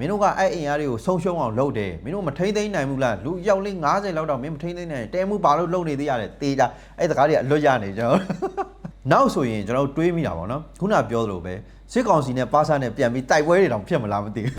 မင်းတို့ကအဲ့အင်အားတွေကိုဆုံးရှုံးအောင်လုပ်တယ်မင်းတို့မထိမ့်သိမ်းနိုင်ဘူးလားလူရောက်လေး90လောက်တော့မင်းမထိမ့်သိမ်းနိုင်တဲမှုဘာလို့လုပ်နေသေးရလဲတေးကြအဲ့တကားတွေအလွတ်ရနေကျွန်တော်နောက်ဆိုရင်ကျွန်တော်တို့တွေးမိတာပေါ့နော်ခုနပြောသလိုပဲစစ်ကောင်စီနဲ့ပါဆာနဲ့ပြန်ပြီးတိုက်ပွဲတွေတောင်ဖြစ်မလားမသိဘူး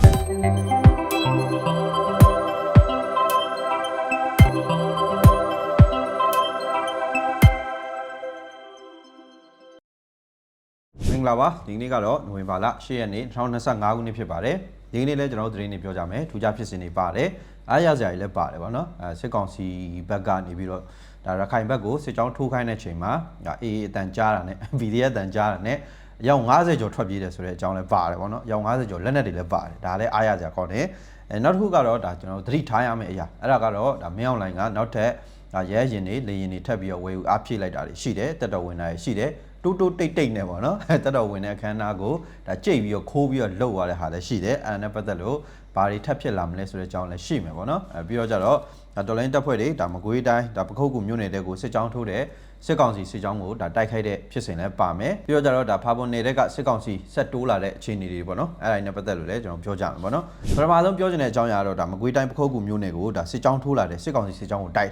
မင်္ဂလာပါဒီနေ့ကတော့နိုဝင်ဘာလ10ရက်နေ့2025ခုနှစ်ဖြစ်ပါတယ် ဒီနေ့လည်းကျွန်တော်တို့သတင်းတွေပြောကြမယ်ထူးခြားဖြစ်စဉ်တွေပါတယ်အားရစရာတွေလည်းပါတယ်ဗောနော်အဲစစ်ကောင်စီဘက်ကနေပြီးတော့ဒါရခိုင်ဘက်ကိုစစ်ကြောင်းထိုးခိုင်းတဲ့ချိန်မှာဒါအေးအတန်ကြားတာနဲ့ VDF အတန်ကြားတာနဲ့အယောက်90ကျော်ထွက်ပြေးတယ်ဆိုတဲ့အကြောင်းလည်းပါတယ်ဗောနော်အယောက်90ကျော်လက်နက်တွေလည်းပါတယ်ဒါလည်းအားရစရာကောင်းတယ်အဲနောက်တစ်ခုကတော့ဒါကျွန်တော်တို့သတိထားရမယ့်အရာအဲ့ဒါကတော့ဒါမင်းအောင်လိုင်ကနောက်ထပ်ဒါရဲရင်တွေလေရင်တွေထပ်ပြီးတော့ဝေယူအားဖြည့်လိုက်တာတွေရှိတယ်တက်တော်ဝင်တာတွေရှိတယ် တိုးတိုးတိတ်တိတ်နဲ့ပေါ့နော်အဲတက်တော်ဝင်တဲ့အခမ်းအနားကိုဒါကြိတ်ပြီးတော့ခိုးပြီးတော့လှုပ်သွားတဲ့ဟာလည်းရှိတယ်အဲဒါနဲ့ပတ်သက်လို့ဘာတွေထပ်ဖြစ်လာမလဲဆိုတဲ့အကြောင်းလည်းရှိမယ်ပေါ့နော်အဲပြီးတော့ကြတော့ဒါတော်လိုင်းတပ်ဖွဲ့တွေဒါမကွေးတိုင်းဒါပခုတ်ကူမြို့နယ်တဲ့ကိုစစ်ကြောင်းထိုးတဲ့စစ်ကောင်စီစစ်ကြောင်းကိုဒါတိုက်ခိုက်တဲ့ဖြစ်စဉ်လည်းပါမယ်ပြီးတော့ကြတော့ဒါဖာပွန်နယ်တဲ့ကစစ်ကောင်စီဆက်တိုးလာတဲ့အခြေအနေတွေပေါ့နော်အဲဒါနဲ့ပတ်သက်လို့လည်းကျွန်တော်ပြောကြမယ်ပေါ့နော်ပထမဆုံးပြောချင်တဲ့အကြောင်းအရာကတော့ဒါမကွေးတိုင်းပခုတ်ကူမြို့နယ်ကိုဒါစစ်ကြောင်းထိုးလာတဲ့စစ်ကောင်စီစစ်ကြောင်းကိုတိုက်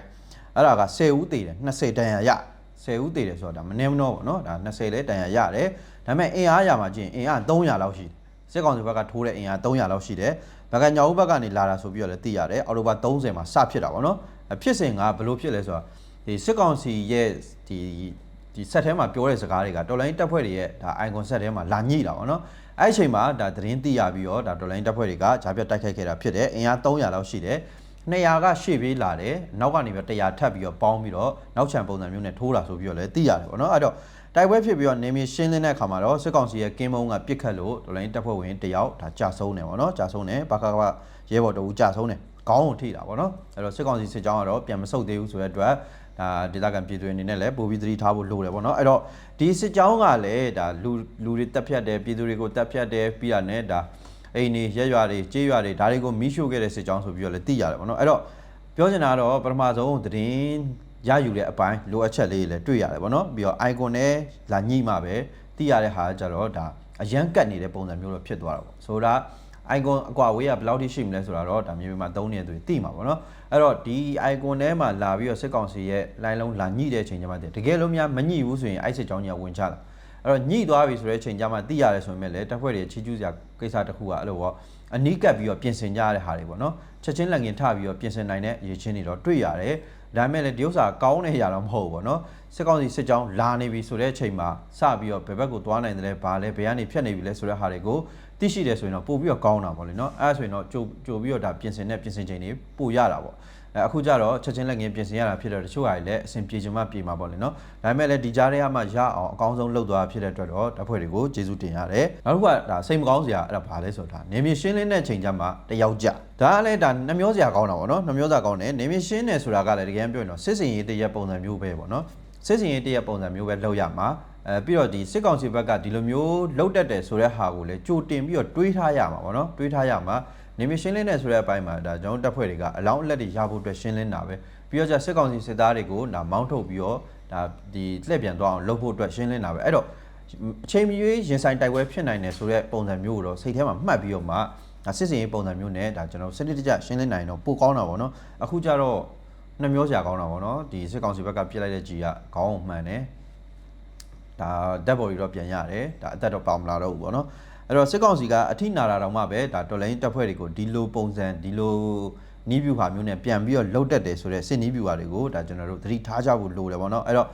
အဲ့ဒါက10ဦးသေတယ်20တန်ရာရ 10ဦးတည်တယ်ဆိုတော့ဒါမနေမတော့ပေါ့နော်ဒါ20လဲတန်ရရတယ်ဒါပေမဲ့အင်အားရမှာချင်းအင်အား300လောက်ရှိတယ်စစ်ကောင်စီဘက်ကထိုးတဲ့အင်အား300လောက်ရှိတယ်ဘက်ကညောင်ဦးဘက်ကနေလာတာဆိုပြီးတော့လည်းသိရတယ်အော်တိုဘာ30မှာစဖြစ်တာပေါ့နော်အဖြစ်စဉ်ကဘယ်လိုဖြစ်လဲဆိုတော့ဒီစစ်ကောင်စီရဲ့ဒီဒီဆက်ထဲမှာပြောတဲ့စကားတွေကတော်လိုင်းတပ်ဖွဲ့တွေရဲ့ဒါ icon ဆက်ထဲမှာလာညှိတာပေါ့နော်အဲ့ဒီအချိန်မှာဒါသတင်းသိရပြီးတော့ဒါတော်လိုင်းတပ်ဖွဲ့တွေကဂျာပြတ်တိုက်ခိုက်ခဲ့တာဖြစ်တယ်အင်အား300လောက်ရှိတယ် 200ကရှေ့ပြေးလာတယ်နောက်ကနေပြီးတော့100ထပ်ပြီးတော့ပေါင်းပြီးတော့နောက်ချန်ပုံစံမျိုးနဲ့ထိုးလာဆိုပြီးတော့လည်းသိရတယ်ပေါ့နော်အဲ့တော့တိုက်ပွဲဖြစ်ပြီးတော့နေမြေရှင်းလင်းတဲ့အခါမှာတော့စစ်ကောင်စီရဲ့ကင်းမုံကပြစ်ခတ်လို့ဒေါ်လာရင်းတပ်ဖွဲ့ဝင်တယောက်ဒါကြာဆုံးတယ်ပေါ့နော်ကြာဆုံးတယ်ဘာကကရဲဘော်တအူးကြာဆုံးတယ်ခေါင်းကိုထိတာပေါ့နော်အဲ့တော့စစ်ကောင်စီစစ်ကြောင်းကတော့ပြန်မဆုတ်သေးဘူးဆိုတဲ့အတွက်ဒါဒေသခံပြည်သူတွေအနေနဲ့လည်းပိုပြီးသတိထားဖို့လိုတယ်ပေါ့နော်အဲ့တော့ဒီစစ်ကြောင်းကလည်းဒါလူလူတွေတက်ဖြတ်တယ်ပြည်သူတွေကိုတက်ဖြတ်တယ်ပြီးတာနဲ့ဒါ အိမ်နေရက်ရွာတွေကြေးရွာတွေဒါတွေကိုမီးရှို့ခဲ့တဲ့စစ်ကြောင်းဆိုပြီးတော့လည်းသိရတယ်ပေါ့နော်အဲ့တော့ပြောချင်တာကတော့ပထမဆုံးသတင်းရယူတဲ့အပိုင်းလိုအပ်ချက်လေးတွေလည်းတွေ့ရတယ်ပေါ့နော်ပြီးတော့ icon နဲ့လာညှိမှပဲသိရတဲ့ဟာကကြတော့ဒါအရန်ကတ်နေတဲ့ပုံစံမျိုးတော့ဖြစ်သွားတာပေါ့ဆိုတော့ icon အကွာဝေးကဘယ်လောက်ထိရှိမလဲဆိုတော့ဒါမြေပြင်မှာသုံးနေတဲ့သူတွေသိမှာပေါ့နော်အဲ့တော့ဒီ icon ထဲမှာလာပြီးတော့စစ်ကောင်စီရဲ့လိုင်းလုံးလာညှိတဲ့အချိန်ကျမှတကယ်လို့များမညှိဘူးဆိုရင်အဲ့စစ်ကြောင်းကြီးကဝင်ချလာ အဲ့တော့ညှိသွားပြီဆိုတဲ့အချိန်ကျမှသိရတယ်ဆိုပေမဲ့လည်းတပ်ဖွဲ့တွေချီးကျူးစရာကိစ္စတစ်ခုကအဲ့လိုပေါ့အနီးကပ်ပြီးတော့ပြင်ဆင်ကြရတဲ့ဟာတွေပေါ့နော်ချက်ချင်းလက်ငင်ထပြီးတော့ပြင်ဆင်နိုင်တဲ့ရည်ချင်းတွေတော့တွေ့ရတယ်ဒါပေမဲ့လည်းဒီဥစ္စာကောင်းတဲ့အရာတော့မဟုတ်ဘူးပေါ့နော်စစ်ကောင်စီစစ်ကြောင်းလာနေပြီဆိုတဲ့အချိန်မှာစပြီးတော့ဘယ်ဘက်ကိုသွားနိုင်တယ်လဲဘာလဲဘယ်ကနေဖြတ်နေပြီလဲဆိုတဲ့ဟာတွေကိုသိရှိတယ်ဆိုရင်တော့ပို့ပြီးတော့ကောင်းတာပေါ့လေနော်အဲ့ဒါဆိုရင်တော့ကြိုကြိုပြီးတော့ဒါပြင်ဆင်တဲ့ပြင်ဆင်ချိန်တွေပို့ရတာပေါ့ အဲအခုကျတော့ချက်ချင်းလက်ငင်းပြင်ဆင်ရတာဖြစ်တော့တချို့ဟာတွေလည်းအဆင်ပြေချင်မှပြေမှာပေါ့လေနော်ဒါပေမဲ့လည်းဒီကြားထဲမှာရအောင်အကောင်းဆုံးလုပ်သွားဖြစ်တဲ့အတွက်တော့တပ်ဖွဲ့တွေကိုကျေးဇူးတင်ရတယ်နောက်တစ်ခုကဒါစိတ်မကောင်းစရာအဲ့ဒါဘာလဲဆိုတော့ဒါနေမြေရှင်းလင်းတဲ့ချိန်ကျမှတယောက်ကြဒါကလည်းဒါနှမျောစရာကောင်းတာပေါ့နော်နှမျောစရာကောင်းတယ်နေမြေရှင်းတယ်ဆိုတာကလည်းတကယ်ပြောရင်တော့စစ်စင်ရေးတရက်ပုံစံမျိုးပဲပေါ့နော်စစ်စင်ရေးတရက်ပုံစံမျိုးပဲလုပ်ရမှာအဲပြီးတော့ဒီစစ်ကောင်စီဘက်ကဒီလိုမျိုးလှုပ်တက်တယ်ဆိုတဲ့ဟာကိုလည်းကြိုတင်ပြီးတော့တွေးထားရမှာပေါ့နော်တွေးထားရမှာ နေမရှင်းလင်းတဲ့ဆိုတဲ့အပိုင်းမှာဒါကျွန်တော်တပ်ဖွဲ့တွေကအလောင်းအလက်တွေရဖို့အတွက်ရှင်းလင်းတာပဲပြီးတော့ကျစစ်ကောင်စီစစ်သားတွေကိုဒါမောင်းထုတ်ပြီးတော့ဒါဒီလှည့်ပြန်သွားအောင်လုပ်ဖို့အတွက်ရှင်းလင်းတာပဲအဲ့တော့အချိန်မီရင်ဆိုင်တိုက်ပွဲဖြစ်နိုင်တယ်ဆိုတဲ့ပုံစံမျိုးကိုတော့စိတ်ထဲမှာမှတ်ပြီးတော့မှဒါစစ်စင်ရေးပုံစံမျိုးနဲ့ဒါကျွန်တော်စနစ်တကျရှင်းလင်းနိုင်တော့ပိုကောင်းတာပေါ့နော်အခုကျတော့နှမျောစရာကောင်းတာပေါ့နော်ဒီစစ်ကောင်စီဘက်ကပြစ်လိုက်တဲ့ကြီးကခေါင်းအောင်မှန်တယ်ဒါဓာတ်ပေါ်ကြီးတော့ပြန်ရတယ်ဒါအသက်တော့ပေါမလာတော့ဘူးပေါ့နော် အဲ့တော့စစ်ကောင်စီကအထိနာတာတောင်မှပဲဒါတော်လိုင်းတပ်ဖွဲ့တွေကိုဒီလိုပုံစံဒီလိုနီးဗျူဟာမျိုးနဲ့ပြန်ပြီးတော့လှုပ်တက်တယ်ဆိုတော့စစ်နီးဗျူဟာတွေကိုဒါကျွန်တော်တို့သတိထားကြဖို့လိုတယ်ပေါ့နော်အဲ့တော့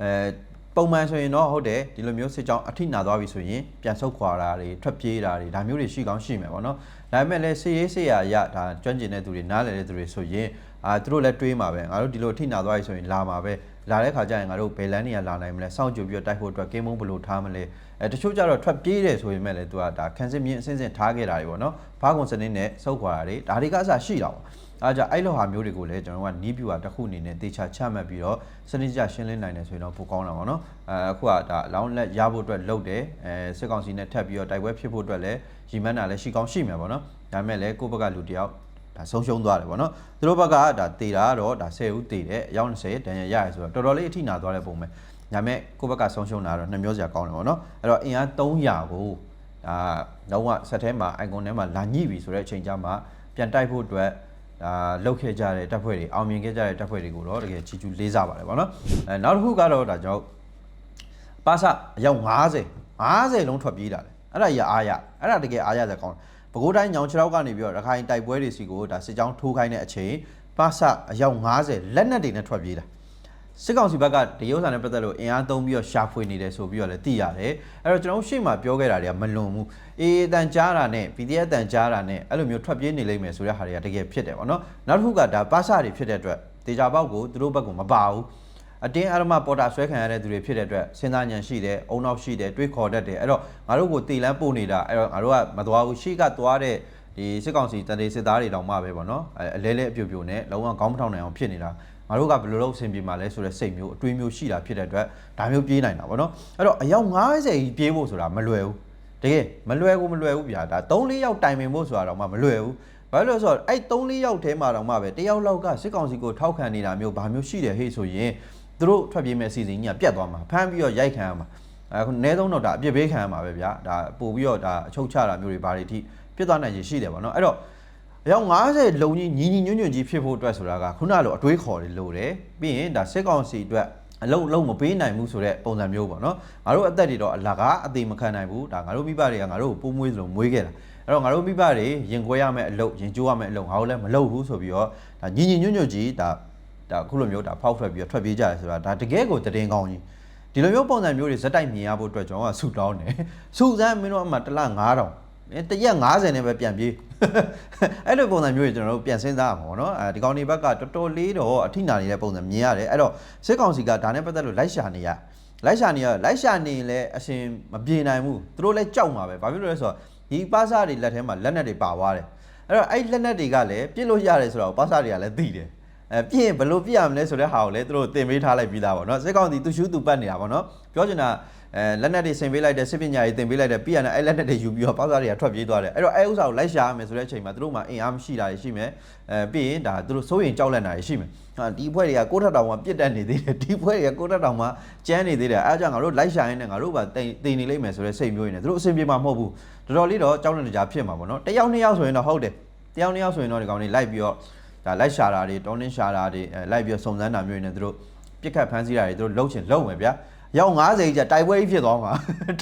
အဲပုံမှန်ဆိုရင်တော့ဟုတ်တယ်ဒီလိုမျိုးစစ်ကြောင်းအထိနာသွားပြီဆိုရင်ပြန်ဆုတ်ခွာတာတွေထွက်ပြေးတာတွေဒါမျိုးတွေရှိကောင်းရှိမယ်ပေါ့နော်ဒါပေမဲ့လည်းစစ်ရေးစစ်ရာအရဒါကျွမ်းကျင်တဲ့သူတွေနားလည်တဲ့သူတွေဆိုရင်အာသူတို့လည်းတွေးမှာပဲငါတို့ဒီလိုအထိနာသွားပြီဆိုရင်လာမှာပဲလာတဲ့ခါကျရင်ငါတို့ဘယ်လန်းနေရလာနိုင်မလဲစောင့်ကြိုပြီးတော့တိုက်ဖို့အတွက်ကင်းမုံဘယ်လိုထားမလဲ အဲတချို့ကျတော့ထွက်ပြေးတယ်ဆိုရင်မဲ့လည်းသူကဒါခန်းစစ်မြင့်အစင်းစင်းထားခဲ့တာတွေပေါ့နော်ဘားကွန်စနစ်နဲ့စုပ်ခွာတာတွေဒါတွေကအစရှိတာပေါ့အားကြအဲ့လိုဟာမျိုးတွေကိုလည်းကျွန်တော်တို့ကနီးပြူတာတစ်ခုအနေနဲ့တေချာချမှတ်ပြီးတော့စနစ်တကျရှင်းလင်းနိုင်တယ်ဆိုရင်တော့ပိုကောင်းတာပေါ့နော်အဲအခုကဒါအလောင်းလက်ရဖို့အတွက်လုပ်တယ်အဲစစ်ကောင်စီနဲ့ထပ်ပြီးတော့တိုက်ပွဲဖြစ်ဖို့အတွက်လည်းရီမန်းတာလည်းရှိကောင်းရှိမှာပေါ့နော်ဒါပေမဲ့လည်းကိုယ့်ဘက်ကလူတယောက်ဒါဆုံးရှုံးသွားတယ်ပေါ့နော်သူတို့ဘက်ကဒါတေတာကတော့ဒါ10ဦးတေတယ်အယောက်20တန်ရရရဆိုတော့တော်တော်လေးအထိနာသွားတဲ့ပုံပဲ ဒါပေမဲ့ကိုယ့်ဘက်ကဆုံးရှုံးတာတော့နှမျောစရာကောင်းတယ်ပေါ့နော်အဲ့တော့အင်အား300ကိုဒါလုံးဝဆက်ထဲမှာ icon ထဲမှာလာညှိပြီဆိုတဲ့အချိန်ကျမှပြန်တိုက်ဖို့အတွက်ဒါလောက်ခဲ့ကြတဲ့တပ်ဖွဲ့တွေအောင်မြင်ခဲ့ကြတဲ့တပ်ဖွဲ့တွေကိုတော့တကယ်ချီကျူးလေးစားပါတယ်ဗောနော်အဲနောက်တစ်ခုကတော့ဒါကြောင့်ပါစအယောက်90 50လုံးထွက်ပြေးတာလေအဲ့ဒါကြီးအားရအဲ့ဒါတကယ်အားရစရာကောင်းတယ်ပဲခူးတိုင်းညောင်ခြေထောက်ကနေပြီးတော့ရခိုင်တိုက်ပွဲတွေစီကိုဒါစစ်ကြောင်းထိုးခိုင်းတဲ့အချိန်ပါစအယောက်90လက်နက်တွေနဲ့ထွက်ပြေးတာ စစ်ကောင်စီဘက်ကဒီဥစ္စာနဲ့ပတ်သက်လို့အင်အားသုံးပြီးတော့ရှာဖွေနေတယ်ဆိုပြီးတော့လည်းသိရတယ်အဲ့တော့ကျွန်တော်တို့ရှေ့မှာပြောခဲ့တာတွေကမလွန်ဘူးအေးအတန်ကြားတာနဲ့ PDF တန်ကြားတာနဲ့အဲ့လိုမျိုးထွက်ပြေးနေလိမ့်မယ်ဆိုတဲ့ဟာတွေကတကယ်ဖြစ်တယ်ပေါ့နော်နောက်တစ်ခုကဒါပါစတွေဖြစ်တဲ့အတွက်တေချာပေါက်ကိုသူတို့ဘက်ကမပါဘူးအတင်းအရမပေါ်တာဆွဲခံရတဲ့သူတွေဖြစ်တဲ့အတွက်စဉ်းစားဉာဏ်ရှိတယ်အုံနောက်ရှိတယ်တွေးခေါ်တတ်တယ်အဲ့တော့ငါတို့ကိုတေလန်းပို့နေတာအဲ့တော့ငါတို့ကမသွားဘူးရှေ့ကသွားတဲ့ဒီစစ်ကောင်စီတန်တေစစ်သားတွေတောင်မှပဲပေါ့နော်အဲအလဲလဲအပြိုပြိုနဲ့လုံးဝခေါင်းမထောင်နိုင်အောင်ဖြစ်နေတာ ငါတို့ကဘယ်လိုလုပ်အဆင်ပြေမှာလဲဆိုတဲ့စိတ်မျိုးအတွေးမျိုးရှိတာဖြစ်တဲ့အတွက်ဒါမျိုးပြေးနိုင်တာဗောနော်အဲ့တော့အယောက်90ကြီးပြေးဖို့ဆိုတာမလွယ်ဘူးတကယ်မလွယ်ဘူးမလွယ်ဘူးဗျာဒါ3-4ယောက်တိုင်ပင်ဖို့ဆိုတာတော့မှမလွယ်ဘူးဘာလို့လဲဆိုတော့အဲ့3-4ယောက်ထဲမှာတော့မှပဲတယောက်လောက်ကစစ်ကောင်စီကိုထောက်ခံနေတာမျိုးဘာမျိုးရှိတယ်ဟေ့ဆိုရင်သူတို့ထွက်ပြေးမဲ့အစီအစဉ်ကြီးကပြတ်သွားမှာဖမ်းပြီးတော့ရိုက်ခံရမှာအခုအနည်းဆုံးတော့ဒါအပြစ်ပေးခံရမှာပဲဗျာဒါပို့ပြီးတော့ဒါအချုပ်ချတာမျိုးတွေဘာတွေအထိပြတ်သွားနိုင်ရင်ရှိတယ်ဗောနော်အဲ့တော့ အယောက်90လုံးကြီးညီညီညွတ်ညွတ်ကြီးဖြစ်ဖို့အတွက်ဆိုတာကခုနလိုအတွေးခေါ်တယ်လို့တယ်ပြီးရင်ဒါစစ်ကောင်စီအတွက်အလုံးလုံးမပေးနိုင်ဘူးဆိုတဲ့ပုံစံမျိုးပေါ့နော်ငါတို့အသက်တွေတော့အလကားအသေးမခံနိုင်ဘူးဒါငါတို့မိဘတွေကငါတို့ကိုပိုးမွေးသလိုမွေးခဲ့တာအဲ့တော့ငါတို့မိဘတွေရင်ခွဲရမယ့်အလုပ်ရင်ကျိုးရမယ့်အလုပ်ငါတို့လည်းမလုပ်ဘူးဆိုပြီးတော့ဒါညီညီညွတ်ညွတ်ကြီးဒါဒါခုလိုမျိုးဒါဖောက်ထွက်ပြီးတော့ထွက်ပြေးကြတယ်ဆိုတာဒါတကယ်ကိုတည်င်းကောင်းကြီးဒီလိုမျိုးပုံစံမျိုးတွေဇက်တိုက်မြင်ရဖို့အတွက်ကျွန်တော်ကဆူတောင်းတယ်ဆူစမ်းမင်းတို့အမှတစ်လ9000အဲ တရက်90နဲ့ပဲပြန်ပြေးအဲ့လိုပုံစံမျိုးတွေကျွန်တော်တို့ပြန်စဉ်းစားရမှာပေါ့နော်အဲဒီကောင်ဒီဘက်ကတော်တော်လေးတော့အထိနာနေတဲ့ပုံစံမြင်ရတယ်အဲ့တော့စစ်ကောင်စီကဒါနဲ့ပတ်သက်လို့လိုက်ရှာနေရလိုက်ရှာနေရလိုက်ရှာနေရင်လည်းအရှင်မပြေနိုင်ဘူးသူတို့လည်းကြောက်မှာပဲဘာဖြစ်လို့လဲဆိုတော့ဒီပါစာတွေလက်ထဲမှာလက်နက်တွေပါသွားတယ်အဲ့တော့အဲ့လက်နက်တွေကလည်းပြစ်လို့ရတယ်ဆိုတော့ပါစာတွေကလည်းသိတယ်အဲပြည့်ရင်ဘယ်လိုပြည့်ရမလဲဆိုတဲ့ဟာကိုလည်းသူတို့တင်ပေးထားလိုက်ပြီးသားပေါ့နော်စစ်ကောင်စီသူရှူးသူပတ်နေတာပေါ့နော်ပြောချင်တာ အဲလက်နက်တွေဆင်ပေးလိုက်တဲ့စစ်ပညာရေးတင်ပေးလိုက်တဲ့ပြီးရတဲ့အဲ့လက်နက်တွေယူပြီးတော့ပေါက်စားတွေကထွက်ပြေးသွားတယ်အဲ့တော့အဲ့ဥစ္စာကိုလိုက်ရှာရမယ်ဆိုတဲ့အချိန်မှာသူတို့မှအင်အားမရှိတာရှိမယ်အဲပြီးရင်ဒါသူတို့စိုးရင်ကြောက်လန့်တာရှိမယ်ဟာဒီဘွဲတွေကကိုထက်တောင်မှပြစ်တက်နေသေးတယ်ဒီဘွဲတွေကကိုထက်တောင်မှကျန်းနေသေးတယ်အဲအကြောင်းငါတို့လိုက်ရှာရင်းနဲ့ငါတို့ပါတင်တင်နေလိမ့်မယ်ဆိုတဲ့စိတ်မျိုးရင်းနဲ့သူတို့အဆင်ပြေမှာမဟုတ်ဘူးတော်တော်လေးတော့ကြောက်လန့်ကြဖြစ်မှာပေါ့နော်တယောက်နှစ်ယောက်ဆိုရင်တော့ဟုတ်တယ်တယောက်နှစ်ယောက်ဆိုရင်တော့ဒီကောင်တွေလိုက်ပြီးတော့ဒါလိုက်ရှာတာတွေတောင်းတင်းရှာတာတွေအဲလိုက်ပြီးတော့စုံစမ်းတာမျိုးတွေနဲ့သူတို့ပြစ်ခတ်ဖမ်းဆီးတာတွေသူတို့လှုပ်ချင်လှုပ်မယ်ဗျာ ရောက်90ကျတိုက်ပွဲကြီးဖြစ်သွားမှာ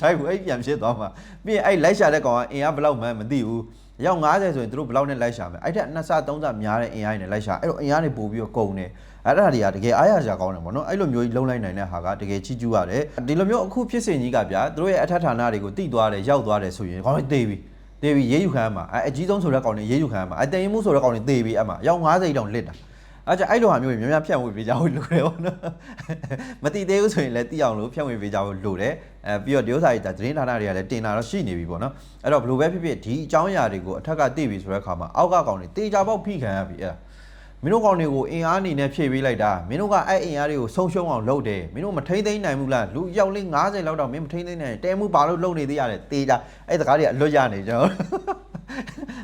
တိုက်ပွဲကြီးပြန်ဖြစ်သွားမှာပြီးရင်အဲ့လိုက်ရှာတဲ့ကောင်ကအင်အားဘယ်လောက်မှန်းမသိဘူးရောက်90ဆိုရင်သူတို့ဘယ်လောက်နဲ့လိုက်ရှာမလဲအဲ့ထက်နှစ်ဆသုံးဆများတဲ့အင်အားတွေနဲ့လိုက်ရှာအဲ့တော့အင်အားတွေပို့ပြီးတော့ကုန်တယ်အဲ့ဒါတွေကတကယ်အားရစရာကောင်းတယ်ဗောနော်အဲ့လိုမျိုးကြီးလုံးလိုက်နိုင်တဲ့ဟာကတကယ်ချီးကျူးရတယ်ဒီလိုမျိုးအခုဖြစ်စဉ်ကြီးကဗျာသူတို့ရဲ့အထက်ဌာနတွေကိုတိသွားတယ်ရောက်သွားတယ်ဆိုရင်ကောင်းပြီတေးပြီတေးပြီရေးယူခံရမှာအဲ့အကြီးဆုံးဆိုတဲ့ကောင်တွေရေးယူခံရမှာအဲ့တင်ရင်မှုဆိုတဲ့ကောင်တွေတေးပြီအဲ့မှာရောက်90တောင်လစ်တာ အဲ့ကြအဲ့လိုဟာမျိုးတွေများများဖြန့်ဝေပေးကြဖို့လိုတယ်ဗောနော်မတိသေးဘူးဆိုရင်လည်းတိအောင်လို့ဖြန့်ဝေပေးကြဖို့လိုတယ်အဲပြီးတော့ဒီဥစ္စာတွေဒါသတင်းဌာနတွေကလည်းတင်တာတော့ရှိနေပြီဗောနော်အဲ့တော့ဘယ်လိုပဲဖြစ်ဖြစ်ဒီအကြောင်းအရာတွေကိုအထက်ကသိပြီဆိုတဲ့အခါမှာအောက်ကကောင်တွေတေချာပေါက်ဖိခံရပြီအဲ့ဒါမင်းတို့ကောင်တွေကိုအင်အားအနေနဲ့ဖြည့်ပေးလိုက်တာမင်းတို့ကအဲ့အင်အားတွေကိုဆုံးရှုံးအောင်လုပ်တယ်မင်းတို့မထိမ့်သိမ့်နိုင်ဘူးလားလူရောက်လေး90လောက်တော့မင်းမထိမ့်သိမ့်နိုင်တဲမှုဘာလို့လုပ်နေသေးရလဲတေချာအဲ့တကားတွေအလွတ်ရနေကြတော့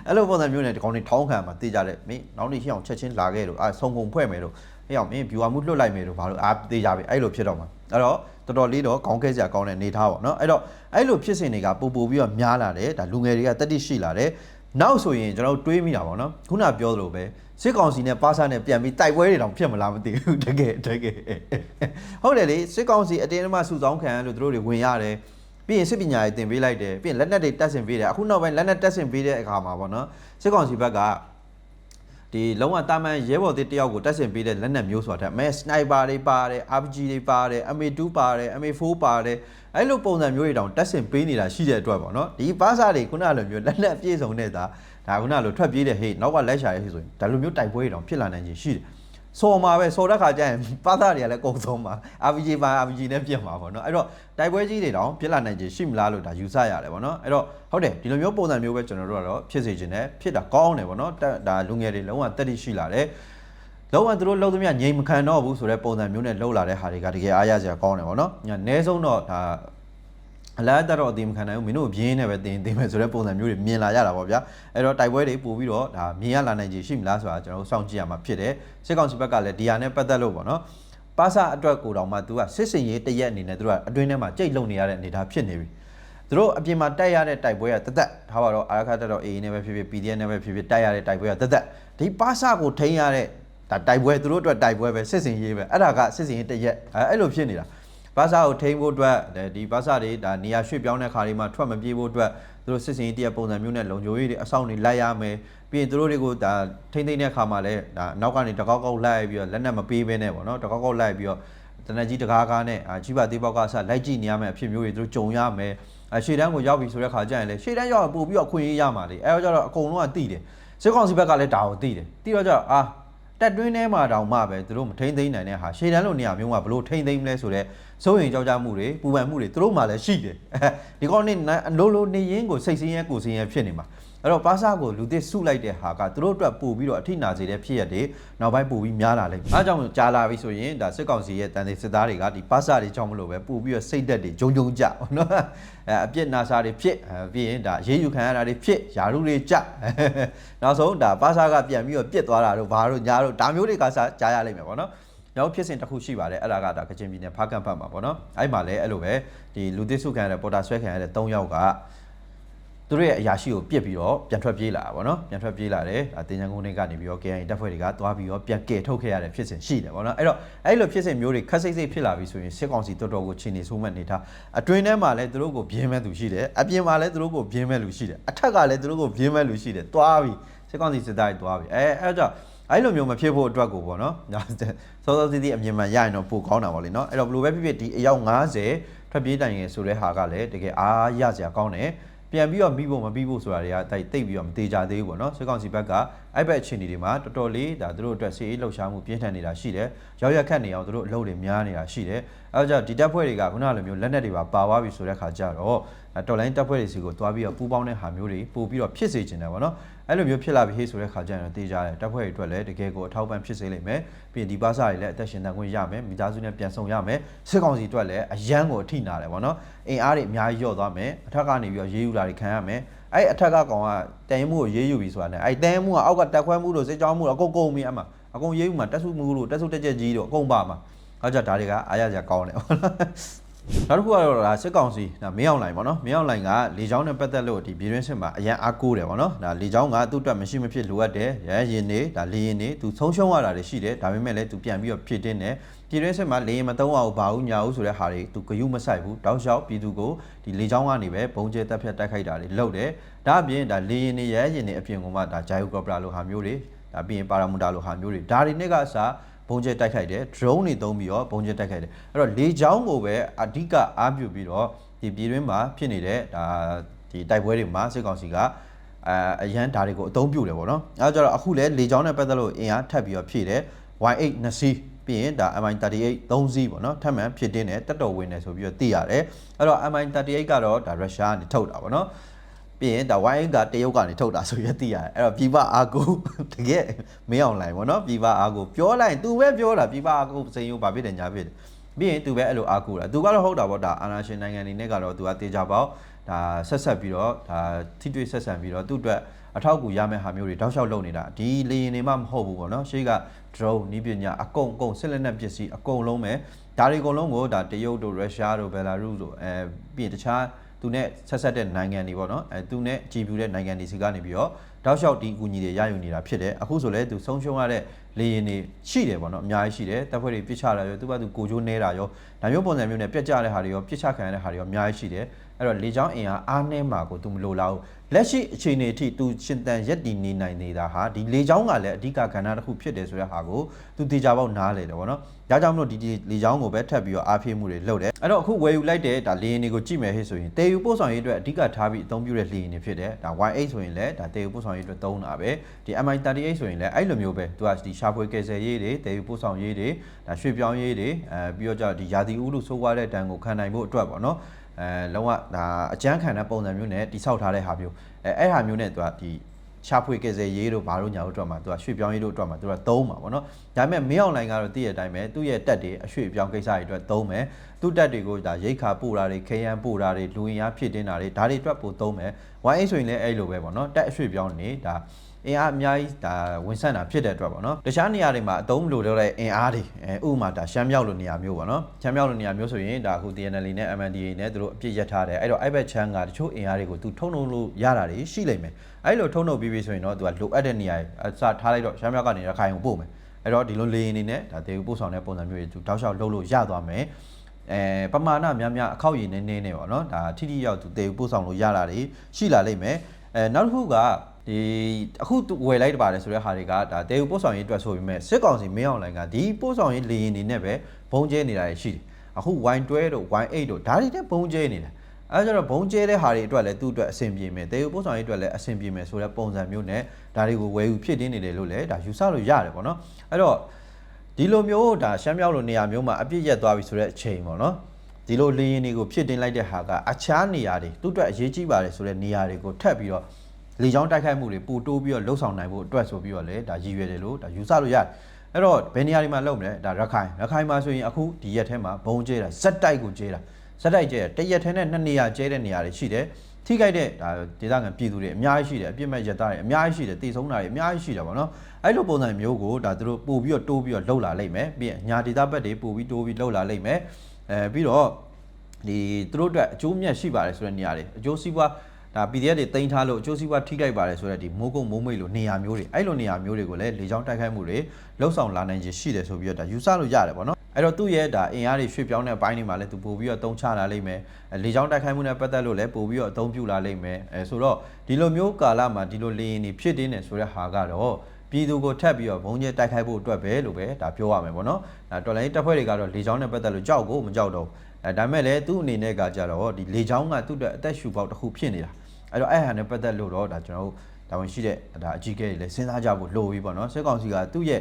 အဲ့လိုပုံစံမျိုးနဲ့ဒီကောင်တွေထောင်းခံမှာတေးကြတယ်မင်းနောက်နေ့ရှင်းအောင်ချက်ချင်းလာခဲ့လို့အာဆုံကုန်ဖွဲ့မယ်လို့ဟဲ့အောင်မင်း viewer မှုလွတ်လိုက်မယ်လို့ဘာလို့အာတေးကြပြီအဲ့လိုဖြစ်တော့မှာအဲ့တော့တော်တော်လေးတော့ခေါင်းခဲစရာကောင်းတဲ့နေသားပေါ့နော်အဲ့တော့အဲ့လိုဖြစ်စဉ်တွေကပို့ပို့ပြီးတော့များလာတယ်ဒါလူငယ်တွေကတက်တိရှိလာတယ်နောက်ဆိုရင်ကျွန်တော်တို့တွေးမိတာပေါ့နော်ခုနပြောသလိုပဲစစ်ကောင်စီနဲ့ပါစာနဲ့ပြန်ပြီးတိုက်ပွဲတွေတောင်ဖြစ်မလားမသိဘူးတကယ်တကယ်ဟုတ်တယ်လေစစ်ကောင်စီအတင်းအမစုဆောင်းခံရလို့တို့တွေဝင်ရတယ် ပြီးရင်စစ်ပညာရေးသင်ပေးလိုက်တယ်ပြီးရင်လက်နက်တွေတက်ဆင်ပေးတယ်အခုနောက်ပိုင်းလက်နက်တက်ဆင်ပေးတဲ့အခါမှာပေါ့နော်စစ်ကောင်စီဘက်ကဒီလုံးဝတာမန်ရဲဘော်တစ်တယောက်ကိုတက်ဆင်ပေးတဲ့လက်နက်မျိုးဆိုတာမဲစနိုက်ပါတွေပါတယ် RPG တွေပါတယ် MA2 ပါတယ် MA4 ပါတယ်အဲ့လိုပုံစံမျိုးတွေတောင်တက်ဆင်ပေးနေတာရှိတဲ့အတွက်ပေါ့နော်ဒီပါစာတွေခုနလိုမျိုးလက်နက်အပြည့်စုံနေတာဒါခုနလိုထွက်ပြေးတဲ့ဟေ့နောက်ကလက်ရှာရဲဟေ့ဆိုရင်ဒါလိုမျိုးတိုက်ပွဲတွေတောင်ဖြစ်လာနိုင်ခြင်းရှိတယ် စော်မှာပဲစော်တဲ့ခါကျရင်ပါသားတွေကလည်းကုန်ဆုံးမှာ RPG ပါ RPG နဲ့ပြတ်မှာပေါ့နော်အဲ့တော့တိုက်ပွဲကြီးတွေတောင်ပြစ်လာနိုင်ခြင်းရှိမလားလို့ဒါယူဆရတယ်ပေါ့နော်အဲ့တော့ဟုတ်တယ်ဒီလိုမျိုးပုံစံမျိုးပဲကျွန်တော်တို့ကတော့ဖြစ်စေခြင်းနဲ့ဖြစ်တာကောင်းတယ်ပေါ့နော်တက်ဒါလူငယ်တွေလုံးဝတက်တိရှိလာတယ်လုံးဝသူတို့လုံးသမျှငြိမ်မခံတော့ဘူးဆိုတဲ့ပုံစံမျိုးနဲ့လှုပ်လာတဲ့ဟာတွေကတကယ်အားရစရာကောင်းတယ်ပေါ့နော်ညအနည်းဆုံးတော့ဒါ အလားတတော့အသေးမခံနိုင်ဘူးမင်းတို့ဘင်းနဲ့ပဲတင်တင်မယ်ဆိုတဲ့ပုံစံမျိုးတွေမြင်လာရတာပေါ့ဗျာအဲ့တော့တိုက်ပွဲတွေပို့ပြီးတော့ဒါမြင်ရလာနိုင်ခြေရှိမလားဆိုတာကျွန်တော်တို့စောင့်ကြည့်ရမှာဖြစ်တယ်စစ်ကောင်စီဘက်ကလည်းဒီဟာနဲ့ပတ်သက်လို့ပေါ့နော်ပါစာအတွက်ကိုတောင်မှ तू ကစစ်စင်ရေးတရက်အနေနဲ့ तू ကအတွင်းထဲမှာကြိတ်လုံနေရတဲ့အနေအထားဖြစ်နေပြီသူတို့အပြင်မှာတိုက်ရတဲ့တိုက်ပွဲကတသက်ထားပါတော့အာရခတက်တော့ AA နဲ့ပဲဖြစ်ဖြစ် PDF နဲ့ပဲဖြစ်ဖြစ်တိုက်ရတဲ့တိုက်ပွဲကတသက်ဒီပါစာကိုထိန်းရတဲ့ဒါတိုက်ပွဲသူတို့အတွက်တိုက်ပွဲပဲစစ်စင်ရေးပဲအဲ့ဒါကစစ်စင်ရေးတစ်ရက်အဲအဲ့လိုဖြစ်နေတာ ပါစာကိုထိန်းဖို့အတွက်ဒီပါစာတွေဒါနေရာရွှေ့ပြောင်းတဲ့ခါတွေမှာထွက်မပြေးဖို့အတွက်သူတို့စစ်စင်ရေးတစ်ရက်ပုံစံမျိုးနဲ့လုံခြုံရေးတွေအဆောင်တွေလိုက်ရမယ်ပြီးရင်သူတို့တွေကိုဒါထိန်းသိမ်းတဲ့ခါမှာလည်းဒါနောက်ကနေတကောက်ကောက်လိုက်ပြီးတော့လက်နက်မပေးဘဲနဲ့ပေါ့နော်တကောက်ကောက်လိုက်ပြီးတော့တနက်ကြီးတကားကားနဲ့အာကြီးပါသေးပေါက်ကဆလိုက်ကြည့်နေရမယ်အဖြစ်မျိုးတွေသူတို့ကြုံရမယ်အရှေ့တန်းကိုရောက်ပြီဆိုတဲ့ခါကျရင်လေရှေ့တန်းရောက်ရင်ပို့ပြီးတော့ခွင့်ရေးရမှာလေအဲတော့ကျတော့အကုန်လုံးကတိတယ်စစ်ကောင်စီဘက်ကလည်းဒါကိုတိတယ်တိတော့ကျတော့အာ တက်တွင်းထဲမှာတောင်မှပဲသူတို့မထိမ့်သိမ့်နိုင်တဲ့ဟာရှေ့တန်းလိုနေရာမျိုးမှာဘလို့ထိမ့်သိမ့်မလဲဆိုတော့စိုးရင်ကြောက်ကြမှုတွေပူပန်မှုတွေသူတို့မှလည်းရှိတယ်ဒီကောင်နေလိုလိုနေရင်းကိုစိတ်ဆင်းရဲကိုယ်ဆင်းရဲဖြစ်နေမှာ အဲ့တော့ပါစာကိုလူသစ်စုလိုက်တဲ့ဟာကသူတို့အတွက်ပို့ပြီးတော့အထိနာစေတဲ့ဖြစ်ရက်တွေနောက်ပိုင်းပို့ပြီးများလာလိမ့်မယ်အားကြောင့်ကြားလာပြီဆိုရင်ဒါစစ်ကောင်စီရဲ့တန်သေးစစ်သားတွေကဒီပါစာတွေကြောင့်မလို့ပဲပို့ပြီးတော့စိတ်သက်တွေဂျုံဂျုံကြပေါ့နော်အဲအပြစ်နာစာတွေဖြစ်အဲပြီးရင်ဒါရေးယူခံရတာတွေဖြစ်ယာရုတွေကြနောက်ဆုံးဒါပါစာကပြန်ပြီးတော့ပြစ်သွားတာတို့ဘာတို့ညာတို့ဒါမျိုးတွေကစားကြားရလိမ့်မယ်ပေါ့နော်နောက်ဖြစ်စဉ်တစ်ခုရှိပါတယ်အဲ့ဒါကဒါကချင်ပြည်နယ်ဖားကန့်ဖတ်မှာပေါ့နော်အဲ့မှာလည်းအဲ့လိုပဲဒီလူသစ်စုခံရတဲ့ပေါ်တာဆွဲခံရတဲ့၃ယောက်က သူတို့ရဲ့အရာရှိကိုပြစ်ပြီးတော့ပြန်ထွက်ပြေးလာတာပေါ့နော်ပြန်ထွက်ပြေးလာတယ်ဒါတင်ချန်ကုန်းတွေကနေပြီးတော့ KI တပ်ဖွဲ့တွေကသွားပြီးတော့ပြန်ကယ်ထုတ်ခဲ့ရတဲ့ဖြစ်စဉ်ရှိတယ်ပေါ့နော်အဲ့တော့အဲ့လိုဖြစ်စဉ်မျိုးတွေခက်စိတ်စိတ်ဖြစ်လာပြီဆိုရင်စစ်ကောင်စီတော်တော်ကိုချိန်နေဆိုးမဲ့နေတာအတွင်းထဲမှာလည်းသူတို့ကိုပြင်းမဲ့သူရှိတယ်အပြင်မှာလည်းသူတို့ကိုပြင်းမဲ့လူရှိတယ်အထက်ကလည်းသူတို့ကိုပြင်းမဲ့လူရှိတယ်သွားပြီစစ်ကောင်စီစစ်သားတွေသွားပြီအဲအဲ့တော့အဲ့လိုမျိုးမဖြစ်ဖို့အတွက်ကိုပေါ့နော်စောစောစီးစီးအမြင်မှန်ရရင်တော့ပိုကောင်းတာပေါ့လေနော်အဲ့တော့ဘယ်လိုပဲဖြစ်ဖြစ်ဒီအယောက်90ထွက်ပြေးတိုင်ရင်ဆိုတဲ့ဟာကလည်းတကယ်အားရစရာကောင်းတယ် ပြန်ပြီးတော့မိဖို့မပြီးဖို့ဆိုတာတွေကတိုက်တိတ်ပြီးတော့မသေးကြသေးဘူးပေါ့နော်စစ်ကောင်စီဘက်က အဲ့ဘက်အခြေအနေတွေမှာတော်တော်လေးဒါသူတို့အတွက်စီအေးလှုပ်ရှားမှုပြင်းထန်နေတာရှိတယ်ရောက်ရက်ခတ်နေအောင်သူတို့အလုပ်တွေများနေတာရှိတယ်အဲဒါကြောင့်ဒီတပ်ဖွဲ့တွေကခုနလိုမျိုးလက်နက်တွေပါပါသွားပြီဆိုတဲ့ခါကျတော့တော်လိုင်းတပ်ဖွဲ့တွေစီကိုသွားပြီးတော့ပူးပေါင်းတဲ့ဟာမျိုးတွေပို့ပြီးတော့ဖြစ်စေချင်တယ်ပေါ့နော်အဲ့လိုမျိုးဖြစ်လာပြီဟေးဆိုတဲ့ခါကျရင်တေးကြတယ်တပ်ဖွဲ့တွေအတွက်လည်းတကယ်ကိုအထောက်ပံ့ဖြစ်စေလိမ့်မယ်ပြီးရင်ဒီပါစာတွေလည်းအသက်ရှင်တန်ခွင့်ရမယ်မိသားစုနဲ့ပြန်ဆောင်ရမယ်စစ်ကောင်စီအတွက်လည်းအယမ်းကိုအထိနာတယ်ပေါ့နော်အင်အားတွေအများကြီးလျော့သွားမယ်အထက်ကနေပြီးတော့ရေးယူတာတွေခံရမယ် အဲ့အထက်ကကောင်ကတန်ရင်မှုကိုရေးယူပြီဆိုတာနဲ့အဲ့တန်ရင်မှုကအောက်ကတက်ခွဲမှုလို့စစ်ကြောင်းမှုတော့အကုန်ကုန်ပြီအမှအကုန်ရေးယူမှာတက်စုမှုလို့တက်စုတက်ချက်ကြီးတို့အကုန်ပါမှာအဲ့ကြဒါတွေကအားရကြကောင်းတယ်ပေါ့နော် နောက်တစ်ခုကတော့ဒါစစ်ကောင်စီဒါမင်းအောင်လိုင်ပေါ့နော်မင်းအောင်လိုင်ကလေချောင်းနဲ့ပတ်သက်လို့ဒီပြည်တွင်းစစ်မှာအရန်အားကိုးတယ်ပေါ့နော်ဒါလေချောင်းကသူ့အတွက်မရှိမဖြစ်လိုအပ်တယ်ရဲရင်နေဒါလေရင်နေသူဆုံးရှုံးရတာတွေရှိတယ်ဒါပေမဲ့လည်းသူပြန်ပြီးတော့ဖြစ်တင်းတယ်ပြည်တွင်းစစ်မှာလေရင်မသုံးအောင်ဘာဘူးညာဘူးဆိုတဲ့ဟာတွေသူဂယုမဆိုင်ဘူးတောက်လျှောက်ပြည်သူကိုဒီလေချောင်းကနေပဲဘုံကျဲတက်ဖြတ်တိုက်ခိုက်တာတွေလုပ်တယ်ဒါအပြင်ဒါလေရင်နေရဲရင်နေအပြင်ကမှဒါဂျာယုကော်ပရာလိုဟာမျိုးတွေဒါပြီးရင်ပါရာမူတာလိုဟာမျိုးတွေဒါတွေနဲ့ကအစား ဘုံကျဲတိုက်ခိုက်တယ် drone တွေသုံးပြီးတော့ဘုံကျဲတိုက်ခိုက်တယ်အဲ့တော့လေချောင်းကိုပဲအဓိကအားပြုပြီးတော့ဒီပြည်တွင်းမှာဖြစ်နေတဲ့ဒါဒီတိုက်ပွဲတွေမှာစစ်ကောင်စီကအာအရန်ဓာတ်တွေကိုအသုံးပြုတယ်ပေါ့နော်အဲဒါကြတော့အခုလဲလေချောင်းနဲ့ပတ်သက်လို့အင်အားထပ်ပြီးတော့ဖြည့်တယ် Y8 2စီးပြီးရင်ဒါ MI38 3စီးပေါ့နော်ထပ်မံဖြစ်တင်းတယ်တက်တော်ဝင်တယ်ဆိုပြီးတော့သိရတယ်အဲ့တော့ MI38 ကတော့ဒါရုရှားကနေထုတ်တာပေါ့နော် ပြီးရင်ဒါ Y8 ကတရုတ်ကနေထုတ်တာဆိုရသိရတယ်အဲ့တော့ပြပအာကိုတကယ်မင်းအောင်လိုင်းပေါ့နော်ပြပအာကိုပြောလိုက် तू ပဲပြောတာပြပအာကိုစိန်ရိုးဘာဖြစ်တယ်ညာဖြစ်တယ်ပြီးရင် तू ပဲအဲ့လိုအာကိုတာ तू ကတော့ဟုတ်တာပေါ့ဒါအာနာရှင်နိုင်ငံတွေနဲ့ကတော့ तू ကတေချာပေါ့ဒါဆက်ဆက်ပြီးတော့ဒါထိတွေ့ဆက်ဆံပြီးတော့သူ့အတွက်အထောက်အကူရမယ့်ဟာမျိုးတွေတောက်လျှောက်လုပ်နေတာဒီလေရင်တွေမှမဟုတ်ဘူးပေါ့နော်ရှေ့က drone နီးပညာအကုန်အကုန်စစ်လက်နက်ပစ္စည်းအကုန်လုံးပဲဒါတွေအကုန်လုံးကိုဒါတရုတ်တို့ရုရှားတို့ဘယ်လာရုစ်တို့အဲပြီးရင်တခြား သူနဲ့ဆက်ဆက်တဲ့နိုင်ငံတွေပေါ့နော်အဲသူနဲ့ကြည်ပြူတဲ့နိုင်ငံတွေစီကနေပြီးတော့တောက်လျှောက်ဒီအကူအညီတွေရယူနေတာဖြစ်တယ်အခုဆိုလဲသူဆုံးရှုံးရတဲ့လေရင်တွေရှိတယ်ပေါ့နော်အများကြီးရှိတယ်တပ်ဖွဲ့တွေပြစ်ချတာရောသူကသူကိုချိုးနေတာရောဒါမျိုးပုံစံမျိုးနဲ့ပြက်ကြတဲ့ဟာတွေရောပြစ်ချခံရတဲ့ဟာတွေရောအများကြီးရှိတယ်အဲ့တော့လေချောင်းအင်အားအားနှဲမှာကိုသူမလိုလားဘူး လက်ရှိအခြေအနေအထိသူရှင်တန်ရက်တည်နေနိုင်နေတာဟာဒီလေချောင်းကလည်းအဓိကကဏ္ဍတစ်ခုဖြစ်တယ်ဆိုတဲ့ဟာကိုသူတေချာပေါက်နားလေတယ်ဗောနော်ဒါကြောင့်မလို့ဒီလေချောင်းကိုပဲထပ်ပြီးတော့အားဖြည့်မှုတွေလုပ်တယ်အဲ့တော့အခုဝယ်ယူလိုက်တဲ့ဒါလေရင်တွေကိုကြည့်မယ်ဟဲ့ဆိုရင်တေယူပို့ဆောင်ရေးအတွက်အဓိကထားပြီးအသုံးပြုတဲ့လေရင်တွေဖြစ်တယ်ဒါ Y8 ဆိုရင်လည်းဒါတေယူပို့ဆောင်ရေးအတွက်သုံးတာပဲဒီ MI38 ဆိုရင်လည်းအဲ့လိုမျိုးပဲသူကဒီရှာဖွေကယ်ဆယ်ရေးတွေတေယူပို့ဆောင်ရေးတွေဒါရွှေပြောင်းရေးတွေအဲပြီးတော့ကြဒီယာတီဦးလို့ဆိုးွားတဲ့တန်ကိုခံနိုင်ဖို့အတွက်ပေါ့နော် အဲလုံးဝဒါအကျန်းခံတဲ့ပုံစံမျိုးနဲ့တိဆောက်ထားတဲ့ဟာမျိုးအဲအဲ့ဟာမျိုးနဲ့သူကဒီရှာဖွေကယ်ဆယ်ရေးတို့ဘာလို့ညာတို့အတွက်မှာသူကရွှေ့ပြောင်းရေးတို့အတွက်မှာသူကသုံးမှာပေါ့နော်ဒါပေမဲ့မင်းအောင်လိုင်းကတော့တည့်ရတဲ့အတိုင်းပဲသူ့ရဲ့တက်တွေအရွှေ့ပြောင်းကိစ္စတွေအတွက်သုံးမယ်သူ့တက်တွေကိုဒါရိတ်ခါပို့တာတွေခေယံပို့တာတွေလူရင်အားဖြစ်တင်းတာတွေဒါတွေအတွက်ပို့သုံးမယ် YA ဆိုရင်လည်းအဲ့လိုပဲပေါ့နော်တက်အရွှေ့ပြောင်းနေဒါ အင်အားအများကြီးဒါဝင်ဆန့်တာဖြစ်တဲ့အတွက်ပေါ့နော်တခြားနေရာတွေမှာအသုံးမလို့တော့တဲ့အင်အားတွေအဲဥပမာဒါရှမ်းမြောက်လိုနေရာမျိုးပေါ့နော်ရှမ်းမြောက်လိုနေရာမျိုးဆိုရင်ဒါအခု TNL နဲ့ MNDA နဲ့သူတို့အပြစ်ရက်ထားတယ်အဲ့တော့အဲ့ဘက်ချမ်းကတချို့အင်အားတွေကိုသူထုံနှုံလို့ရတာတွေရှိလိမ့်မယ်အဲ့လိုထုံနှုံပြီးပြီဆိုရင်တော့သူကလိုအပ်တဲ့နေရာအစထားလိုက်တော့ရှမ်းမြောက်ကနေရခိုင်ကိုပို့မယ်အဲ့တော့ဒီလိုလေရင်နေနဲ့ဒါတေကိုပို့ဆောင်တဲ့ပုံစံမျိုးတွေသူတောက်လျှောက်လှုပ်လို့ရသွားမယ်အဲပမာဏများများအခောက်ရည်နေနေနေပေါ့နော်ဒါထိထိရောက်သူတေကိုပို့ဆောင်လို့ရတာတွေရှိလာလိမ့်မယ်အဲနောက်တစ်ခုက ဒီအခုဝယ်လိုက်ပါတယ်ဆိုတဲ့ဟာတွေကဒါတေကိုပို့ဆောင်ရေးအတွက်ဆိုပေမဲ့စစ်ကောင်စီမင်းအောင်လိုင်ကဒီပို့ဆောင်ရေးလေရင်နေနဲ့ပဲဘုံကျဲနေတာရှိတယ်အခု Y12 တို့ Y8 တို့ဒါတွေနဲ့ဘုံကျဲနေတယ်အဲကြတော့ဘုံကျဲတဲ့ဟာတွေအတွက်လည်းသူ့အတွက်အဆင်ပြေမယ်တေကိုပို့ဆောင်ရေးအတွက်လည်းအဆင်ပြေမယ်ဆိုတဲ့ပုံစံမျိုးနဲ့ဒါတွေကိုဝယ်ယူဖြစ်တင်းနေတယ်လို့လည်းဒါယူဆလို့ရတယ်ပေါ့နော်အဲ့တော့ဒီလိုမျိုးဒါရှမ်းမြောက်လိုနေရာမျိုးမှာအပြစ်ရက်သွားပြီဆိုတဲ့အချိန်ပေါ့နော်ဒီလိုလေရင်တွေကိုဖြစ်တင်လိုက်တဲ့ဟာကအခြားနေရာတွေသူ့အတွက်အရေးကြီးပါတယ်ဆိုတဲ့နေရာတွေကိုထပ်ပြီးတော့ လေကြောင်းတိုက်ခိုက်မှုတွေပိုတိုးပြီးတော့လှုပ်ဆောင်နိုင်ဖို့အတွက်ဆိုပြီးတော့လည်းဒါရည်ရွယ်တယ်လို့ဒါယူဆလို့ရတယ်အဲ့တော့ဘယ်နေရာတွေမှာလုပ်မလဲဒါရခိုင်ရခိုင်မှာဆိုရင်အခုဒီရက်ထဲမှာဘုံကျဲတာဇက်တိုက်ကိုကျဲတာဇက်တိုက်ကျဲတာတရက်ထဲနဲ့နှစ်နေရာကျဲတဲ့နေရာတွေရှိတယ်ထိခိုက်တဲ့ဒါဒေသခံပြည်သူတွေအများကြီးရှိတယ်အပြစ်မဲ့ရက်သားတွေအများကြီးရှိတယ်တည်ဆုံးတာတွေအများကြီးရှိတယ်ပေါ့နော်အဲ့လိုပုံစံမျိုးကိုဒါသူတို့ပို့ပြီးတော့တိုးပြီးတော့လှုပ်လာလိမ့်မယ်ပြီးရင်ညာဒေသဘက်တွေပို့ပြီးတိုးပြီးလှုပ်လာလိမ့်မယ်အဲပြီးတော့ဒီသူတို့အတွက်အကျိုးမြတ်ရှိပါတယ်ဆိုတဲ့နေရာတွေအကျိုးစီးပွား ဒါ PDF တွေတင်ထားလို့အကျိုးစီးပွားထိခိုက်ပါတယ်ဆိုတဲ့ဒီမိုးကုတ်မိုးမိတ်လိုနေရာမျိုးတွေအဲ့လိုနေရာမျိုးတွေကိုလည်းလေကြောင်းတိုက်ခိုက်မှုတွေလှုပ်ဆောင်လာနိုင်ခြင်းရှိတယ်ဆိုပြီးတော့ဒါယူဆလို့ရတယ်ပေါ့နော်အဲ့တော့သူ့ရဲ့ဒါအင်အားတွေရွှေ့ပြောင်းတဲ့အပိုင်းတွေမှာလည်းသူပို့ပြီးတော့တုံးချလာလိမ့်မယ်အဲလေကြောင်းတိုက်ခိုက်မှုနဲ့ပတ်သက်လို့လည်းပို့ပြီးတော့အသုံးပြုလာလိမ့်မယ်အဲဆိုတော့ဒီလိုမျိုးကာလမှာဒီလိုလေရင်တွေဖြစ်တင်းနေဆိုတဲ့ဟာကတော့ပြည်သူကိုထပ်ပြီးတော့ဘုံကျဲတိုက်ခိုက်ဖို့အတွက်ပဲလို့ပဲဒါပြောရမယ်ပေါ့နော်ဒါတော်လိုင်းတပ်ဖွဲ့တွေကတော့လေကြောင်းနဲ့ပတ်သက်လို့ကြောက်ကိုမကြောက်တော့အဲဒါမဲ့လည်းသူ့အနေနဲ့ကကြတော့ဒီလေကြောင်းကသူ့အတွက်အသက်ရှူပေါက်တစ်ခုဖြစ်နေတာ အဲ့တော့အဲ့ဟာနဲ့ပတ်သက်လို့တော့ဒါကျွန်တော်တို့တာဝန်ရှိတဲ့ဒါအကြီးအကဲတွေလည်းစဉ်းစားကြဖို့လိုပြီပေါ့နော်စစ်ကောင်စီကသူ့ရဲ့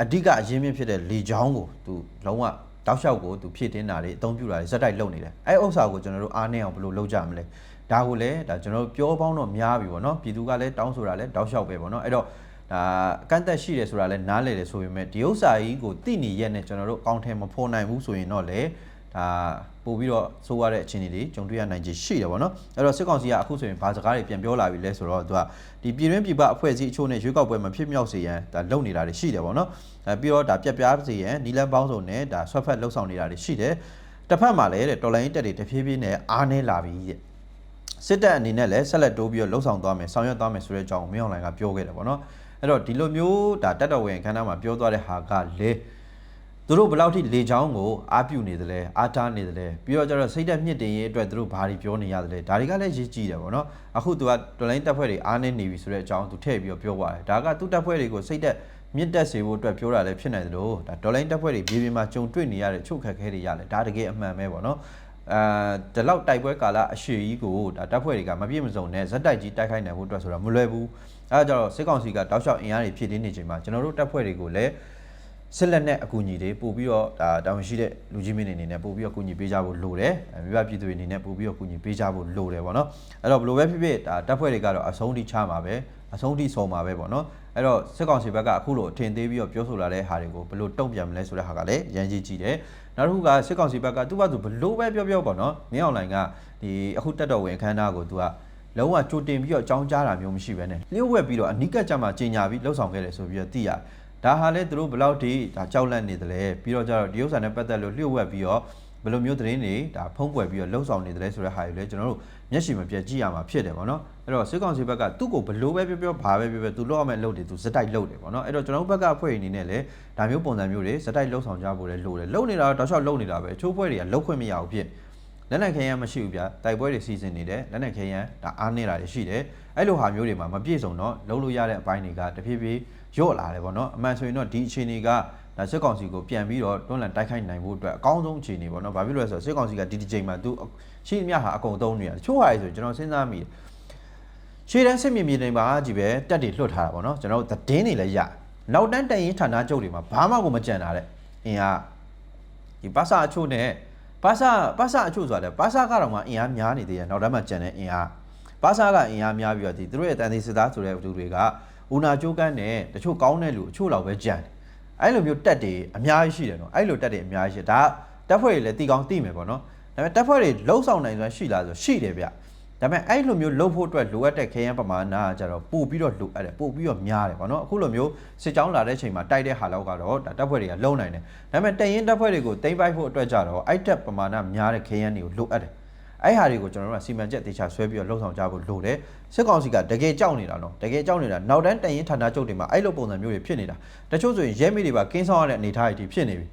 အဓိကအရင်းမြစ်ဖြစ်တဲ့လေကြောင်းကိုသူလုံးဝတောက်လျှောက်ကိုသူဖြည့်တင်းတာတွေအသုံးပြုတာတွေဇက်တိုက်လုပ်နေတယ်အဲ့ဥစ္စာကိုကျွန်တော်တို့အားနည်းအောင်ဘယ်လိုလုပ်ကြမလဲဒါကိုလည်းဒါကျွန်တော်တို့ပြောပေါင်းတော့များပြီပေါ့နော်ပြည်သူကလည်းတောင်းဆိုတာလည်းတောက်လျှောက်ပဲပေါ့နော်အဲ့တော့ဒါကန့်သက်ရှိတယ်ဆိုတာလည်းနားလည်တယ်ဆိုပေမဲ့ဒီဥစ္စာကြီးကိုတိနေရက်နဲ့ကျွန်တော်တို့အကောင့်ထဲမဖော်နိုင်ဘူးဆိုရင်တော့လေ ဒါပို့ပြီးတော့စိုးရတဲ့အခြေအနေတွေကြုံတွေ့ရနိုင်ခြေရှိတယ်ပေါ့နော်အဲ့တော့စစ်ကောင်စီကအခုဆိုရင်ဘာစကားတွေပြန်ပြောလာပြီလဲဆိုတော့သူကဒီပြည်တွင်းပြည်ပအဖွဲ့အစည်းအချို့နဲ့ရွေးကောက်ပွဲမှာဖြစ်မြောက်စေရန်ဒါလုပ်နေတာတွေရှိတယ်ပေါ့နော်အဲပြီးတော့ဒါပြက်ပြားစေရန်နီလန်ပေါင်းစုံနဲ့ဒါဆွတ်ဖက်လှုပ်ဆောင်နေတာတွေရှိတယ်တစ်ဖက်မှာလည်းတဲ့တော်လိုင်းတက်တွေတဖြည်းဖြည်းနဲ့အားနည်းလာပြီတဲ့စစ်တပ်အနေနဲ့လည်းဆက်လက်တိုးပြီးတော့လှုပ်ဆောင်သွားမယ်ဆောင်ရွက်သွားမယ်ဆိုတဲ့အကြောင်းမင်းအွန်လိုင်းကပြောခဲ့တယ်ပေါ့နော်အဲ့တော့ဒီလိုမျိုးဒါတက်တော်ဝင်ခန်းသားမှာပြောသွားတဲ့ဟာကလေ သူတို့ဘယ်လောက်ထိလေချောင်းကိုအားပြုနေသလဲအားထားနေသလဲပြီးတော့ကျတော့စိတ်သက်မြင့်တင်ရေးအတွက်သူတို့ဘာတွေပြောနေရသလဲဒါတွေကလည်းရေးကြည့်တယ်ပေါ့နော်အခုသူကတော်လိုင်းတက်ဖွဲ့တွေအားနေနေပြီဆိုတဲ့အကြောင်းသူထည့်ပြီးတော့ပြောသွားတယ်ဒါကသူ့တက်ဖွဲ့တွေကိုစိတ်သက်မြင့်တက်စေဖို့အတွက်ပြောတာလည်းဖြစ်နိုင်တယ်လို့ဒါဒေါ်လာတက်ဖွဲ့တွေမြေပြင်မှာကြုံတွေ့နေရတဲ့ချုပ်ခက်ခဲတွေရတယ်ဒါတကယ်အမှန်ပဲပေါ့နော်အဲဒီလောက်တိုက်ပွဲကာလအရှိကြီးကိုဒါတပ်ဖွဲ့တွေကမပြည့်မစုံနဲ့ဇက်တိုက်ကြီးတိုက်ခိုက်နိုင်ဖို့အတွက်ဆိုတာမလွယ်ဘူးအဲဒါကြတော့စစ်ကောင်စီကတောက်လျှောက်အင်အားတွေဖြည့်တင်းနေချိန်မှာကျွန်တော်တို့တပ်ဖွဲ့တွေကိုလည်း စစ်လက်နဲ့အကူအညီတွေပို့ပြီးတော့ဒါတာဝန်ရှိတဲ့လူကြီးမင်းတွေအနေနဲ့ပို့ပြီးတော့ကူညီပေးကြဖို့လိုတယ်မိဘပြည်သူတွေအနေနဲ့ပို့ပြီးတော့ကူညီပေးကြဖို့လိုတယ်ပေါ့နော်အဲ့တော့ဘယ်လိုပဲဖြစ်ဖြစ်ဒါတပ်ဖွဲ့တွေကတော့အဆုံးထိချမှာပဲအဆုံးထိဆုံးမှာပဲပေါ့နော်အဲ့တော့စစ်ကောင်စီဘက်ကအခုလိုအထင်သေးပြီးတော့ပြောဆိုလာတဲ့ဟာတွေကိုဘယ်လိုတုံ့ပြန်မလဲဆိုတဲ့ဟာကလည်းရန်ကြီးကြည့်တယ်နောက်တစ်ခုကစစ်ကောင်စီဘက်ကသူ့ဘာသူဘယ်လိုပဲပြောပြောပေါ့နော်မင်းအွန်လိုင်းကဒီအခုတက်တော်ဝင်အခမ်းအနားကိုသူကလုံးဝကြိုတင်ပြီးတော့ကြောင်းကြားတာမျိုးမရှိဘဲနဲ့လျှို့ဝှက်ပြီးတော့အနိကကြမှာကြီးညာပြီးလှုပ်ဆောင်ခဲ့တယ်ဆိုပြီးတော့သိရတယ် ဒါဟာလည်းသူတို့ဘယ်လောက်ထိဒါကြောက်လန့်နေတယ်လဲပြီးတော့ကျတော့ဒီဥစ္စာနဲ့ပတ်သက်လို့လျှို့ဝှက်ပြီးတော့ဘယ်လိုမျိုးသတင်းတွေဒါဖုံးကွယ်ပြီးတော့လှုပ်ဆောင်နေတယ်လဲဆိုတဲ့ဟာတွေလည်းကျွန်တော်တို့မျက်ရှိမပြတ်ကြည့်ရမှာဖြစ်တယ်ပေါ့နော်အဲ့တော့စစ်ကောင်စီဘက်ကသူ့ကိုဘယ်လိုပဲပြောပြောဘာပဲပြောပြောသူလုပ်ရမယ့်လုပ်တွေသူစက်တိုက်လုပ်တယ်ပေါ့နော်အဲ့တော့ကျွန်တော်တို့ဘက်ကအဖွဲ့အနေနဲ့လည်းဒါမျိုးပုံစံမျိုးတွေစက်တိုက်လှုပ်ဆောင်ကြဖို့လည်းလိုတယ်လုပ်နေတာတော့တောက်လျှောက်လုပ်နေတာပဲချိုးပွဲတွေကလှုပ်ခွင့်မရဘူးဖြစ် လက်နက်ခဲယမ်းမရှိဘူးဗျာတိုက်ပွဲတွေစီစဉ်နေတယ်လက်နက်ခဲယမ်းဒါအားနေတာတွေရှိတယ်အဲ့လိုဟာမျိုးတွေမှာမပြည့်စုံတော့လုံးလို့ရတဲ့အပိုင်းတွေကတဖြည်းဖြည်းရော့လာတယ်ပေါ့နော်အမှန်ဆိုရင်တော့ဒီအခြေအနေကဒါစစ်ကောင်စီကိုပြန်ပြီးတော့တွန်းလှန်တိုက်ခိုက်နိုင်ဖို့အတွက်အကောင်းဆုံးအခြေအနေပေါ့နော်ဘာဖြစ်လို့လဲဆိုတော့စစ်ကောင်စီကဒီဒီချိန်မှာသူရှိသမျှဟာအကုန်သုံးနေရတယ်တချို့ဟာတွေဆိုကျွန်တော်စဉ်းစားမိတယ်ရှေ့တန်းစစ်မြေမြေတွေမှာကြီးပဲတက်တွေလွတ်ထားတာပေါ့နော်ကျွန်တော်သတင်းတွေလည်းရနောက်တန်းတန်ရင်ဌာနချုပ်တွေမှာဘာမှကိုမကြံတာတဲ့အင်အားဒီပါစာအချို့နဲ့ ပါစာပါစာအချို့ဆိုတာလေပါစာကတော့မှအင်အားများနေသေးတယ်နောက်တန်းမှာကြံတဲ့အင်အားပါစာကအင်အားများပြီးတော့ဒီသူတို့ရဲ့တန်သေးစစ်သားဆိုတဲ့လူတွေကဦးနာကျိုးကန်းနဲ့တချို့ကောင်းတဲ့လူအချို့လောက်ပဲကြံတယ်အဲ့လိုမျိုးတက်တွေအများကြီးရှိတယ်နော်အဲ့လိုတက်တွေအများကြီးရှိဒါတက်ဖွဲ့တွေလည်းတီကောင်းတီမယ်ပေါ့နော်ဒါပေမဲ့တက်ဖွဲ့တွေလှုပ်ဆောင်နိုင်စွမ်းရှိလားဆိုရှိတယ်ဗျ ဒါပေမဲ့အဲ့လိုမျိုးလှုပ်ဖို့အတွက်လိုအပ်တဲ့ခဲယမ်းပမာဏကကြတော့ပို့ပြီးတော့လိုအပ်တယ်ပို့ပြီးတော့များတယ်ပေါ့နော်အခုလိုမျိုးစစ်ကြောင်းလာတဲ့ချိန်မှာတိုက်တဲ့ဟာလောက်ကတော့ဒါတပ်ဖွဲ့တွေကလုံနိုင်တယ်ဒါပေမဲ့တရင်တပ်ဖွဲ့တွေကိုတိမ့်ပိုက်ဖို့အတွက်ကြတော့အဲ့တက်ပမာဏများတဲ့ခဲယမ်းတွေကိုလိုအပ်တယ်အဲ့ဟာတွေကိုကျွန်တော်တို့ကစီမံချက်တေချာဆွဲပြီးတော့လှုပ်ဆောင်ကြဖို့လိုတယ်စစ်ကောင်စီကတကယ်ကြောက်နေတာနော်တကယ်ကြောက်နေတာနောက်တန်းတန်ရင်ဌာနချုပ်တွေမှာအဲ့လိုပုံစံမျိုးတွေဖြစ်နေတာတချို့ဆိုရင်ရဲမိတွေပါကင်းဆောင်ရတဲ့အနေအထားတွေဖြစ်နေပြီ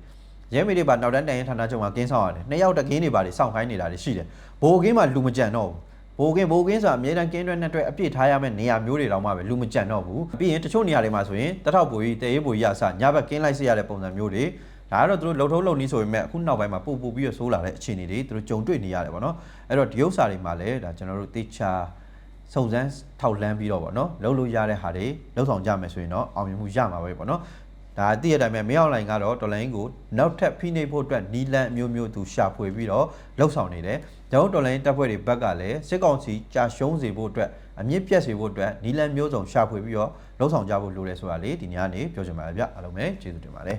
ရဲမိတွေပါနောက်တန်းတန်ရင်ဌာနချုပ်မှာကင်းဆောင်ရတယ်နှစ်ယောက်တကင်းတွေပါတွေစောင့်ခိုင်းနေတာတွေရှိတယ်ဘိုးကင်းမှာလူမကြံတော့ဘူး ဘိုးကင်းဘိုးကင်းဆိုတာအမြဲတမ်းကင်းတွဲနဲ့တွဲအပြည့်ထားရမယ့်နေရာမျိုးတွေတောင်မှပဲလူမကြံတော့ဘူးပြီးရင်တချို့နေရာတွေမှာဆိုရင်တထောက်ပူကြီးတရေပူကြီးအစညဘက်ကင်းလိုက်စေရတဲ့ပုံစံမျိုးတွေဒါကတော့သူတို့လှုပ်ထုံးလှုပ်နီးဆိုပေမဲ့အခုနောက်ပိုင်းမှာပို့ပို့ပြီးတော့ဆိုးလာတဲ့အခြေအနေတွေသူတို့ကြုံတွေ့နေရတယ်ပေါ့နော်အဲ့တော့ဒီဥစ္စာတွေမှာလည်းဒါကျွန်တော်တို့တေချာစုံစမ်းထောက်လန်းပြီးတော့ပေါ့နော်လှုပ်လို့ရတဲ့ဟာတွေလှုပ်ဆောင်ကြမယ်ဆိုရင်တော့အောင်မြင်မှုရမှာပဲပေါ့နော် ဒါအတိအတိုင်းပဲမရောက်လိုင်ကတော့တော်လိုင်းကိုနောက်ထပ်ဖိနှိပ်ဖို့အတွက်နီလန်အမျိုးမျိုးသူရှာဖွေပြီးတော့လှုပ်ဆောင်နေတယ်ကျွန်တော်တို့တော်လိုင်းတပ်ဖွဲ့တွေဘက်ကလည်းစစ်ကောင်စီကြာရှုံးစေဖို့အတွက်အမြင့်ပြတ်စေဖို့အတွက်နီလန်မျိုးစုံရှာဖွေပြီးတော့လှုပ်ဆောင်ကြဖို့လိုတယ်ဆိုတာလေဒီညနေပြောချင်ပါတယ်ဗျအားလုံးပဲကျေးဇူးတင်ပါတယ်